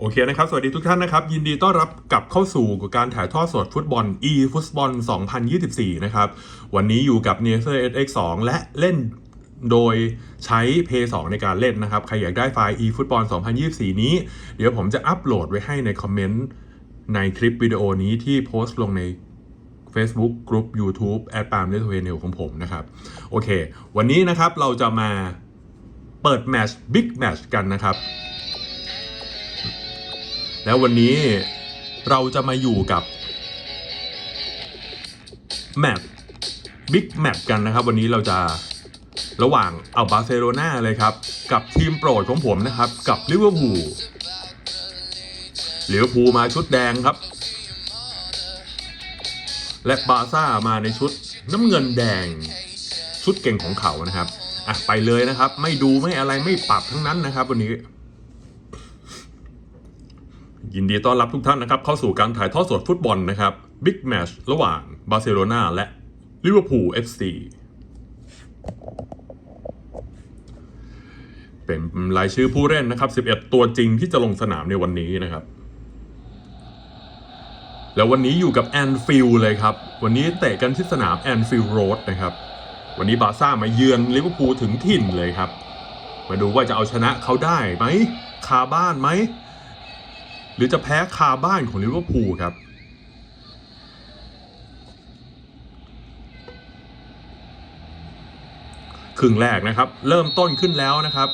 โอเคนะครับ สวัสดีทุกท่านนะครับ ยินดีต้อนรับกลับเข้าสู่การถ่ายทอดสดฟุตบอล e ฟุตบอล2024 นะครับ วันนี้อยู่กับ n e s e r SX2 และเล่นโดยใช้ p 2ในการเล่นนะครับ ใครอยากได้ไฟล์ e ฟุตบอล2024 นี้ เดี๋ยวผมจะอัปโหลดไว้ให้ในคอมเมนต์ในคลิปวิดีโอนี้ที่โพสต์ลงใน Facebook กลุ่ม YouTube แอดปาล์มเลทเวเนลของผมนะครับ โอเค วันนี้นะครับเราจะมาเปิดแมชบิ๊กแมชกันนะครับ แล้ววันนี้เราจะมาอยู่กับแมตช์บิ๊กแมตช์กันนะครับ วันนี้เราจะระหว่างเอาบาร์เซโลนาเลยครับ กับทีมโปรดของผมนะครับ กับลิเวอร์พูลลิเวอร์พูลมาชุดแดงครับ และบาร์ซ่ามาในชุดน้ำเงินแดง ชุดเก่งของเขานะครับอะไปเลยนะครับ ไม่ดูไม่อะไรไม่ปรับทั้งนั้นนะครับ วันนี้ ยินดีต้อนรับทุกท่านนะครับเข้าสู่การถ่ายทอดสดฟุตบอลนะครับบิ๊กแมชระหว่างบาร์เซโลนาและลิเวอร์พูล FC เป็นรายชื่อผู้เล่นนะครับ 11 ตัวจริงที่จะลงสนามในวันนี้นะครับ แล้ววันนี้อยู่กับแอนฟิลเลยครับ วันนี้เตะกันที่สนามแอนฟิลโรดนะครับ วันนี้บาร์ซ่ามาเยือนลิเวอร์พูลถึงถิ่นเลยครับ มาดูว่าจะเอาชนะเขาได้ไหมคาบ้านไหม หรือจะแพ้คาบ้านของลิเวอร์พูลครับ ครึ่งแรกนะครับ เริ่มต้นขึ้นแล้วนะครับ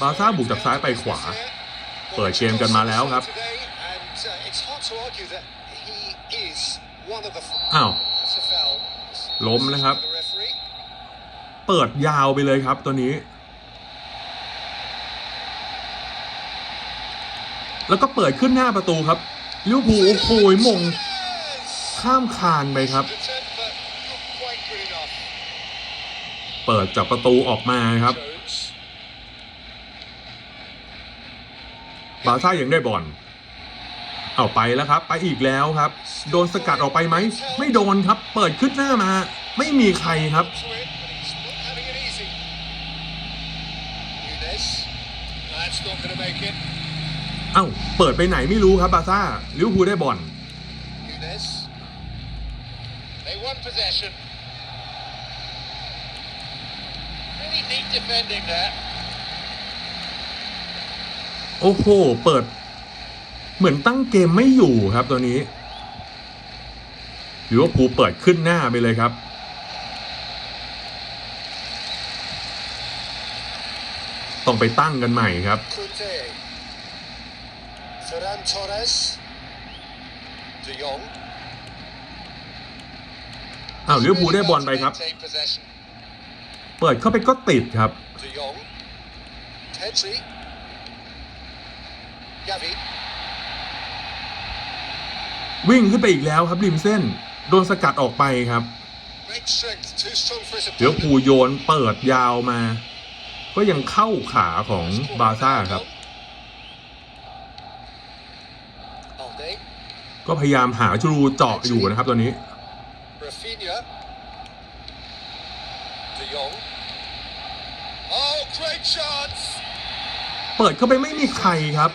บาซ่าบุกจากซ้ายไปขวา เปิดเกมกันมาแล้วครับอ้าวล้มนะครับ เปิดยาวไปเลยครับตัวนี้ แล้วก็เปิดขึ้นหน้าประตูครับลิเวอร์พูลโอ้โหมง ข้ามคานไปครับ เปิดจากประตูออกมาครับ บาซ่ายังได้บอลเอาไปแล้วครับ ไปอีกแล้วครับ โดนสกัดออกไปไหม ไม่โดนครับ เปิดขึ้นหน้ามา ไม่มีใครครับเอ้าเปิดไปไหนไม่รู้ครับบาร์ซ่าลิเวอร์พูลได้บอล They won possession. Really neat defending there. โอ้โห เปิด เหมือนตั้งเกมไม่อยู่ครับตัวนี้ลิเวอร์พูลเปิดขึ้นหน้าไปเลยครับต้องไปตั้งกันใหม่ครับ Kunte. Ferran Torres. De Jong. อ้าวลิเวอร์พูลได้บอลไปครับ Maintain possession. เปิดเข้าไปก็ติดครับ De Jong. Pedri. Gavi. วิ่งขึ้นไปอีกแล้วครับริมเส้น โดนสกัดออกไปครับ Great strength. Too strong for his เดี๋ยวพูล opponent. โยนเปิดยาวมา ก็ยังเข้าขาของบาร์ซ่าครับ ก็พยายามหาจูรูเจาะอยู่นะครับตัวนี้ Rafinha. De Jong. Oh, great chance. เปิดเข้าไปไม่มีใครครับ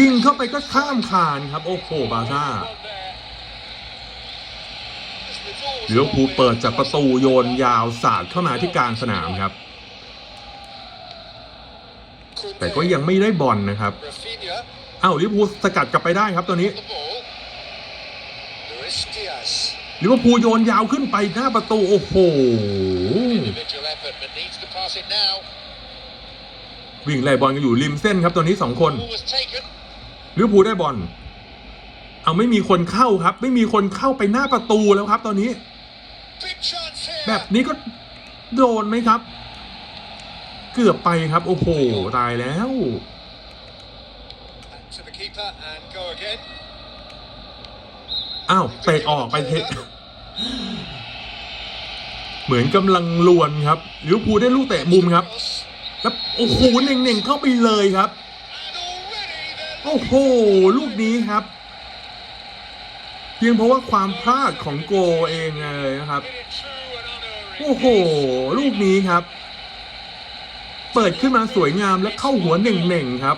ยิงเข้าไปก็ข้ามคานครับ โอ้โหบาร์ซ่าเดี๋ยวพูลเปิดจากประตูโยนยาวสาดเข้ามาที่กลางสนามครับ แต่ก็ยังไม่ได้บอลนะครับ Rafinha. อ้าวลิเวอร์พูลสกัดกลับไปได้ครับตัวนี้ The ball. Luis Diaz. ลิเวอร์พูลโยนยาวขึ้นไปหน้าประตู โอ้โห Individual effort, but needs to pass it now. วิ่งไล่บอลกันอยู่ริมเส้นครับตัวนี้สองคน Ball was taken. ลิเวอร์พูลได้บอลเอาไม่มีคนเข้าครับ ไม่มีคนเข้าไปหน้าประตูแล้วครับ ตอนนี้ Big chance here. แบบนี้ก็โดนไหมครับ เกือบไปครับ โอ้โห ตายแล้ว อ้าวเตะออกไปเทเหมือนกำลังลวนครับลิวอพูได้ลูกเตะมุมครับ แล้วโอ้โหเน่งๆเข้าไปเลยครับ โอ้โห ลูกนี้ครับ เพียงเพราะว่าความพลาดของโกเองเลยนะครับ โอ้โห ลูกนี้ครับ เปิดขึ้นมาสวยงามและเข้าหัวเน่งๆครับ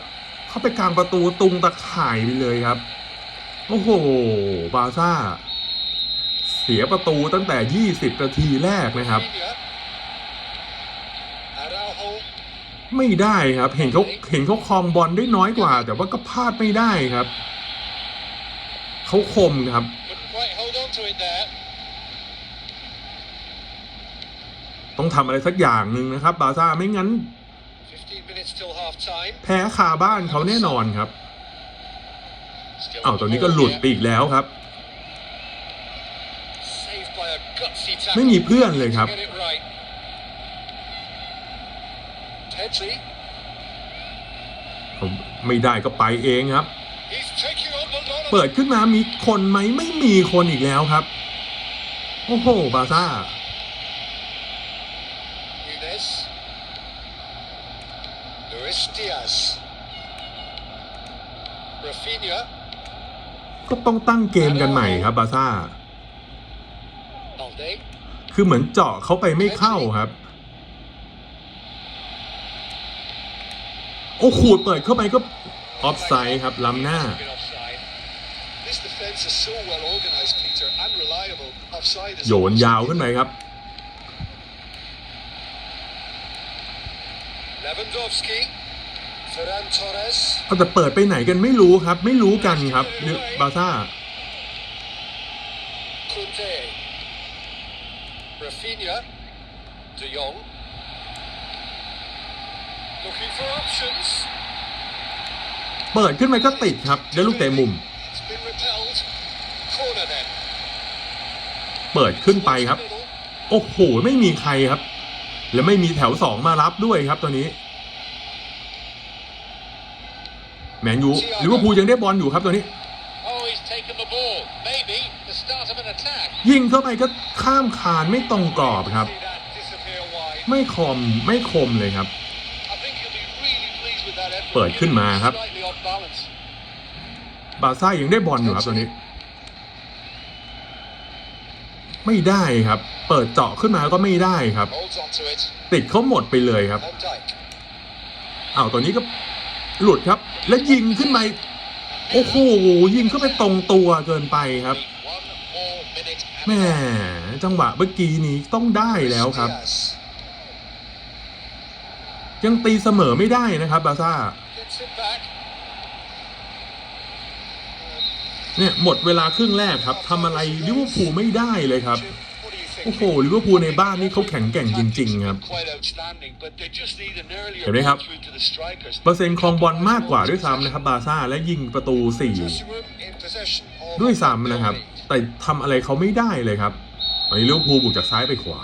เข้าไปกลางประตูตุงตะข่ายไปเลยครับ โอ้โห บาร์ซ่า เสียประตูตั้งแต่ 20 นาทีแรกนะครับ Rafinha. Araujo. ไม่ได้ครับ เห็นเขาเห็นเขาครองบอลได้น้อยกว่า แต่ว่าก็พลาดไม่ได้ครับ เขาคมครับ Couldn't quite hold on to it there. ต้องทำอะไรสักอย่างหนึ่งนะครับ บาร์ซ่าไม่งั้น15 minutes till half time. แพ้คาบ้านเขาแน่นอนครับ Still อ้าว on ต the อนนี้ก็ ball หลุด here. ไปอีกแล้วครับ Saved by a gutsy tackle. ไม่มีเพื่อนเลยครับ To get it right. Pedri. ผมไม่ได้ก็ไปเองครับ He's taking on the lot of เปิดขึ้นมามีคนไหมไม่มีคนอีกแล้วครับ โอ้โห บาร์ซ่า Nunes. Luis Diaz. Rafinha. ก็ต้องตั้งเกมกันใหม่ครับบาร์ซ่า Balde. คือเหมือนเจาะเขาไปไม่เข้าครับ โอ้ขูดเปิดเข้าไปก็ออฟไซด์ครับล้ำหน้า Been offside. This defense is so well organized, Peter, and reliable. Offside is โยนยาวขึ้นไปครับ Lewandowski. Ferran Torres. เอาแต่เปิดไปไหนกันไม่รู้ครับ ไม่รู้กันครับบาร์ซ่า Kunde. Rafinha. De Jong. Looking for options. เปิดขึ้นไปก็ติดครับได้ลูกเตะมุม It's been repelled. Corner then. เปิดขึ้นไปครับ Middle. โอ้โห ไม่มีใครครับ และไม่มีแถวสองมารับด้วยครับตอนนี้ แมนยูลิเวอร์พูลยังได้บอลอยู่ครับตอนนี้ Oh, he's taken the ball. Maybe the start of an attack. ยิงเข้าไปก็ข้ามคานไม่ตรงกรอบครับ See that disappear wide. ไม่คมไม่คมเลยครับ I think he'll be really pleased with that effort. เปิดขึ้นมาครับ Slightly off balance. บาร์ซ่ายังได้บอลอยู่ครับตอนนี้ ไม่ได้ครับ เปิดเจาะขึ้นมาก็ไม่ได้ครับ Holds on to it. ติดเขาหมดไปเลยครับ Van Dijk. อ้าวตอนนี้ก็ หลุดครับ แล้วยิงขึ้นไปโอ้โหยิงเข้าไปตรงตัวเกินไปครับแม่จังหวะเมื่อกี้นี้ต้องได้แล้วครับ ยังตีเสมอไม่ได้นะครับบาซ่าเนี่ยหมดเวลาครึ่งแรกครับทำอะไรลิเวอร์พูลไม่ได้เลยครับ โอ้โหลิเวอร์พูลในบ้านนี่เขาแข็งแกร่งจริง ๆ ครับ เห็นไหมครับ เปอร์เซ็นต์ครองบอลมากกว่าด้วยซ้ำนะครับ บาร์ซ่าและยิงประตู 4 ด้วยซ้ำนะครับ แต่ทำอะไรเขาไม่ได้เลยครับตอนนี้ลิเวอร์พูลบุกจากซ้ายไปขวา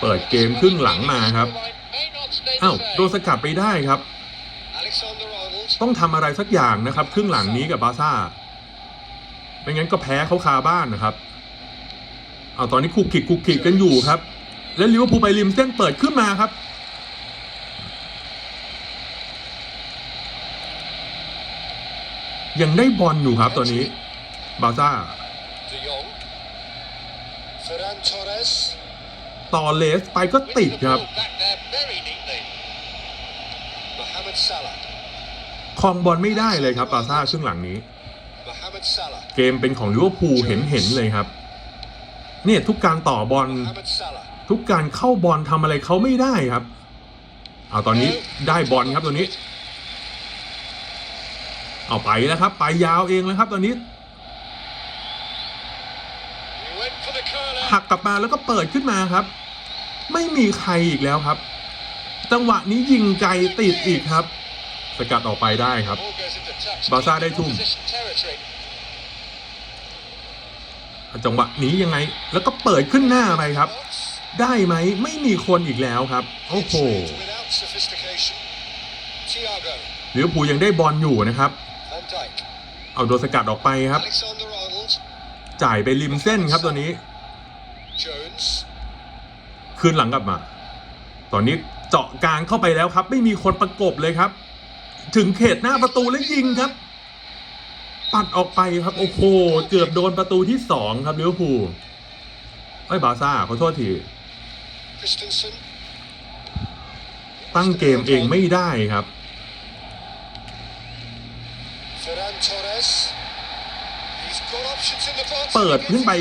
เปิดเกมครึ่งหลังมาครับอ้าวโดนสกัดไปได้ครับ ต้องทำอะไรสักอย่างนะครับ ครึ่งหลังนี้กับบาร์ซ่า ไม่งั้นก็แพ้เขาคาบ้านนะครับเอาตอนนี้คุกคิกคุกคิกกันอยู่ครับ แล้วลิเวอร์พูลไปริมเส้นเปิดขึ้นมาครับ ยังได้บอลอยู่ครับตอนนี้ บาซ่าต่อเลสไปก็ติดครับครองบอลไม่ได้เลยครับบาซ่าครึ่งหลังนี้ เกมเป็นของลิเวอร์พูลเห็นเห็นๆเลยครับ เนี่ยทุกการต่อบอล ทุกการเข้าบอลทำอะไรเขาไม่ได้ครับเอาตอนนี้ได้บอลครับตัวนี้ เอาไปแล้วครับ ไปยาวเองแล้วครับตอนนี้หักกลับมาแล้วก็เปิดขึ้นมาครับ ไม่มีใครอีกแล้วครับ จังหวะนี้ยิงไกลติดอีกครับ สกัดออกไปได้ครับ Ball goes into touch. Barca ได้ทุ่ม จังหวะนี้ยังไง แล้วก็เปิดขึ้นหน้าไปครับ Box. ได้ไหมไม่มีคนอีกแล้วครับ โอ้โห Trade without sophistication. Thiago. ลิเวอร์พูลยังได้บอลอยู่นะครับ Van Dijk. เอาโดนสกัดออกไปครับ Alexander Arnold. จ่ายไปริมเส้นครับตัวนี้ Jones. คืนหลังกลับมา ตอนนี้เจาะกลางเข้าไปแล้วครับ ไม่มีคนประกบเลยครับ ถึงเขตหน้าประตูแล้วยิงครับ ปัดออกไปครับ โอ้โห เกือบโดนประตูที่สองครับลิเวอร์พูลเอ้ยบาร์ซ่าขอโทษที Christensen. ตั้งเกมเองไม่ได้ครับ Ferran Torres. He's got options in the box. เปิดขึ้นไป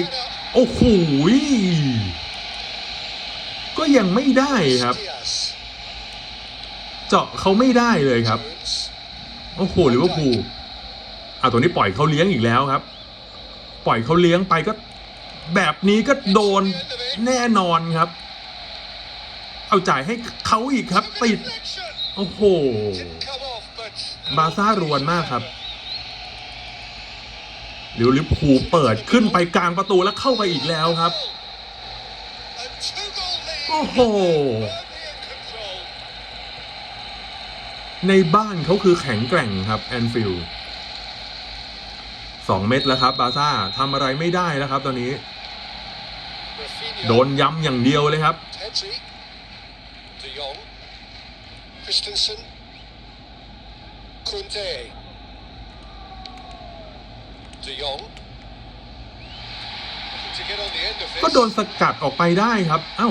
โอ้โหยก็ยังไม่ได้ครับ Diaz. เจาะเขาไม่ได้เลยครับ Jones. โอ้โหลิเวอร์พูล อะตัวนี้ปล่อยเขาเลี้ยงอีกแล้วครับ ปล่อยเขาเลี้ยงไปก็ แบบนี้ก็โดนแน่นอนครับ เอาจ่ายให้เขาอีกครับ ติด โอ้โห บาร์ซ่ารวนมากครับลิวอร์พูเปิดขึ้นไปกลางประตูแล้วเข้าไปอีกแล้วครับ โอ้โห ในบ้านเขาคือแข็งแกร่งครับ แอนฟิลด์ สองเม็ดแล้วครับบาร์ซ่าทำอะไรไม่ได้แล้วครับ ตอนนี้ Rafinha. โดนย้ำอย่างเดียวเลยครับ Pedri. De Jong. Christensen. Kunte. De Jong. Looking to get on the end of this. ก็โดนสกัดออกไปได้ครับ เอ้า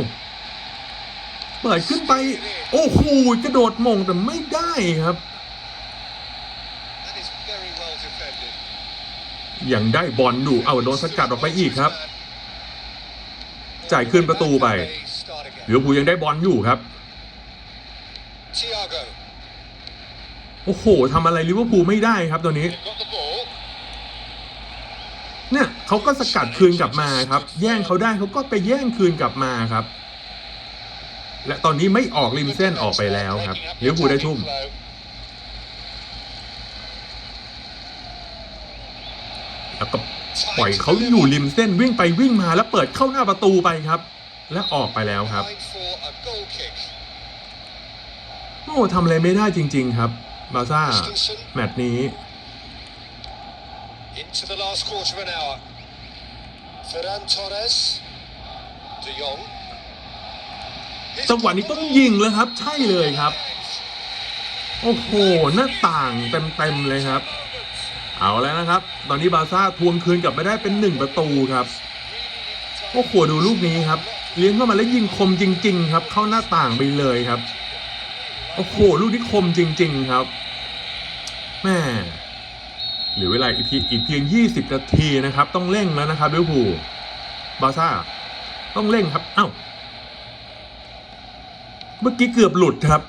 เปิดขึ้นไป โอ้โหกระโดดมงแต่ไม่ได้ครับ ยังได้บอลอยู่เอ้าโดนสกัดออกไปอีกครับ จ่ายคืนประตูไป Start again. ลิเวอร์พูลยังได้บอลอยู่ครับ Thiago. โอ้โหทำอะไรลิเวอร์พูลไม่ได้ครับตัวนี้ They've got the ball. เนี่ยเขาก็สกัดคืนกลับมาครับ แย่งเขาได้เขาก็ไปแย่งคืนกลับมาครับ และตอนนี้ไม่ออกริมเส้นออกไปแล้วครับลิเวอร์พูลได้ทุ่ม แล้วก็ ปล่อยเขาอยู่ริมเส้นวิ่งไปวิ่งมาแล้วเปิดเข้าหน้าประตูไปครับ และออกไปแล้วครับ Line for a goal kick. โอ้ทำอะไรไม่ได้จริง ๆ ครับบาร์ซ่าแมตช์นี้ Into the last quarter of an hour. Ferran Torres. De Jong. จังหวะนี้ต้องยิงแล้วครับ ใช่เลยครับ โอ้โห หน้าต่างเต็มๆเลยครับ เอาแล้วนะครับ ตอนนี้บาร์ซ่าทวงคืนกลับไปได้เป็นหนึ่งประตูครับโอ้โหดูลูกนี้ครับ เลี้ยงเข้ามาแล้วยิงคมจริง ๆ ครับ เข้าหน้าต่างไปเลยครับโอ้โหลูกนี้คมจริง ๆ ครับแม่หลือเวลาอีกีอีกเพียง 20 นาทีนะครับ ต้องเร่งแล้วนะครับลิเวอร์พูลบาร์ซ่า ต้องเร่งครับ เอ้า เมื่อกี้เกือบหลุดครับ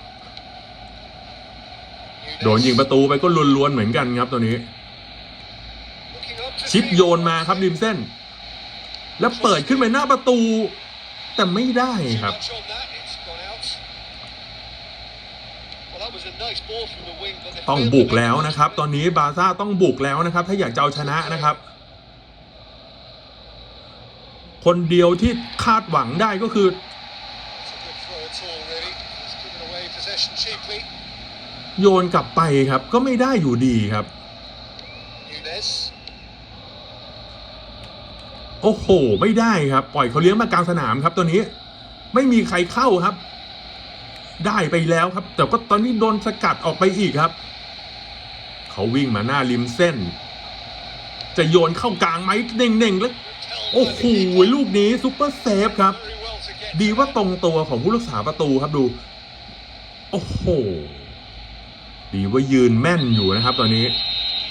โดนยิงประตูไปก็ล้วนๆเหมือนกันครับตัวนี้ ชิปโยนมาครับริมเส้น แล้วเปิดขึ้นไปหน้าประตู แต่ไม่ได้ครับ ต้องบุกแล้วนะครับ ตอนนี้บาร์ซ่าต้องบุกแล้วนะครับ ถ้าอยากจะเอาชนะนะครับ คนเดียวที่คาดหวังได้ก็คือโยนกลับไปครับ ก็ไม่ได้อยู่ดีครับโอ้โห ไม่ได้ครับ ปล่อยเขาเลี้ยงมากลางสนามครับ ตัวนี้ ไม่มีใครเข้าครับ ได้ไปแล้วครับ แต่ก็ตอนนี้โดนสกัดออกไปอีกครับ เขาวิ่งมาหน้าริมเส้น จะโยนเข้ากลางไหมเน่งๆแล้ว โอ้โหลูกนี้ซุปเปอร์เซฟครับ ดีว่าตรงตัวของผู้รักษาประตูครับดู โอ้โห ดีว่ายืนแม่นอยู่นะครับ ตอนนี้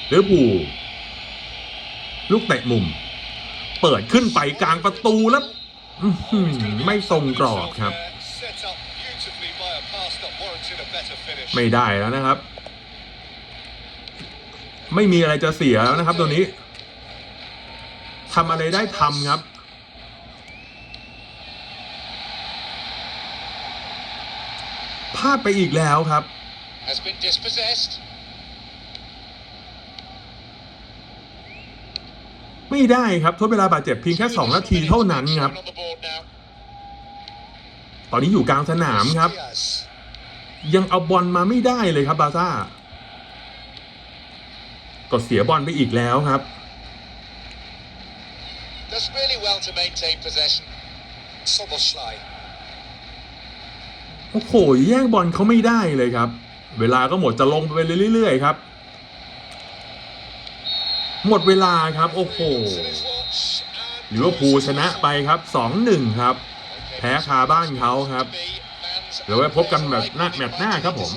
เลือผูลูกเตะมุม ปิดขึ้นไปกลางประตูแล้วไม่ตรงกรอบครับ ไม่ได้แล้วนะครับ ไม่มีอะไรจะเสียแล้วนะครับ ตัวนี้ทำอะไรได้ทำครับพลาดไปอีกแล้วครับ ไม่ได้ครับทดเวลาบาดเจ็บเพียงแค่ 2 นาทีเท่านั้นครับ On the board now. ตอนนี้อยู่กลางสนามครับ Diaz. ยังเอาบอลมาไม่ได้เลยครับบาร์ซ่าก็เสียบอลไปอีกแล้วครับ Does really well to maintain possession. Soboslai. โอ้โหแย่งบอลเขาไม่ได้เลยครับ เวลาก็หมดจะลงไปเรื่อยๆครับ หมดเวลาครับ โอ้โหลิเวอร์พูลชนะไปครับ 2-1 ครับ แพ้คาบ้านเขาครับเดี๋ยวไว้พบกันแบบหน้าแมตช์หน้าครับผม